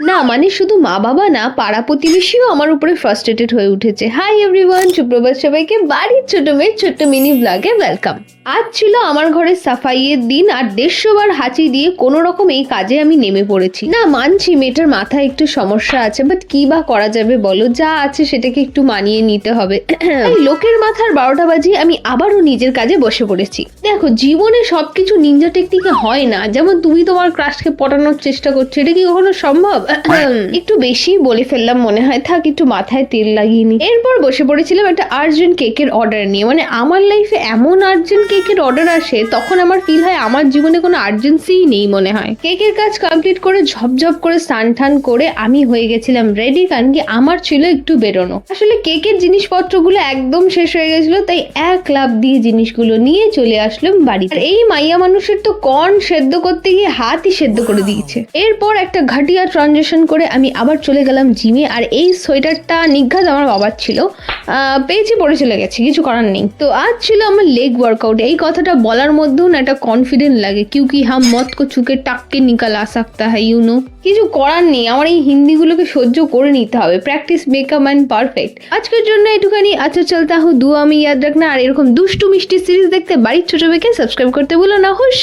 না মানে শুধু মা বাবা না, পাড়া প্রতিবেশীও আমার উপরে ফ্রাস্ট্রেটেড হয়ে উঠেছে। হাই এভরিওয়ান সুপ্রভাত সবাইকে, বাড়ির ছোট মেয়ে ছোট্ট মিনি ব্লগে ওয়েলকাম আজ ছিল আমার ঘরে সাফাইয়ের দিন আর দেড়শো বার হাঁচি দিয়ে কোনো রকম এই কাজে আমি নেমে পড়েছি। না মানছি মেয়েটার মাথায় একটু সমস্যা আছে বাট কি বা করা যাবে বলো? যা আছে সেটাকে একটু মানিয়ে নিতে হবে। লোকের মাথার বারোটা বাজিয়ে আমি আবারও নিজের কাজে বসে পড়েছি। দেখো জীবনে সবকিছু নিনজা টেকনিকে হয় না। যেমন তুমি তোমার ক্রাশকে পটানোর চেষ্টা করছ এটা কি কখনো সম্ভব? একটু বেশি বলে ফেললাম মনে হয়। থাক একটু মাথায় তেল লাগিয়ে নি। এরপর বসে পড়েছিলাম একটা আর্জেন্ট কেকের অর্ডার নিয়ে। মানে আমার লাইফে এমন আর্জেন্ট কেকের অর্ডার আসে তখন আমার ফিল হয় আমার জীবনে কোনো আর্জেন্সিই নেই মনে হয়। কেকের কাজ কমপ্লিট করে ঝপঝপ করে স্নান টান করে আমি হয়ে গেছিলাম রেডি কারণ কি আমার ছিল একটু বেরোনো। আসলে কেকের জিনিসপত্রগুলো একদম শেষ হয়ে গেছিল তাই এক লাভ দিয়ে জিনিসগুলো নিয়ে চলে আসলাম বাড়ি আর এই মাইয়া মানুষের তো কর্ন সেদ্ধ করতে গিয়ে হাতই সেদ্ধ করে দিয়েছে। এরপর একটা ঘাটিয়া ট্রানজেকশন করে আমি আবার চলে গেলাম জিমে আর এই সোয়েটারটা নিঘাত আমার বাবার ছিল। আহ, পেয়েছি পরে চলে গেছে কিছু করার নেই। তো আজ ছিল আমার লেগ ওয়ার্কআউট এই কথাটা বলার মধ্যেও না একটা কনফিডেন্ট লাগে। কিউকি হাম মত কো চুকে টাককে নিকাল আ সকতা হ্যায় ইউ নো কিছু করার নেই, আমার এই হিন্দিগুলোকে সহ্য করে নিতে হবে। প্র্যাকটিস মেকআপ অ্যান্ড পারফেক্ট আজকের জন্য একটুখানি আচ্ছা চলতা হু দু আমি ইয়াদ রাখনা। আর এরকম দুষ্টু মিষ্টি সিরিজ দেখতে বাড়ির ছোট বেকে সাবস্ক্রাইব করতে ভুলো না, হুশ!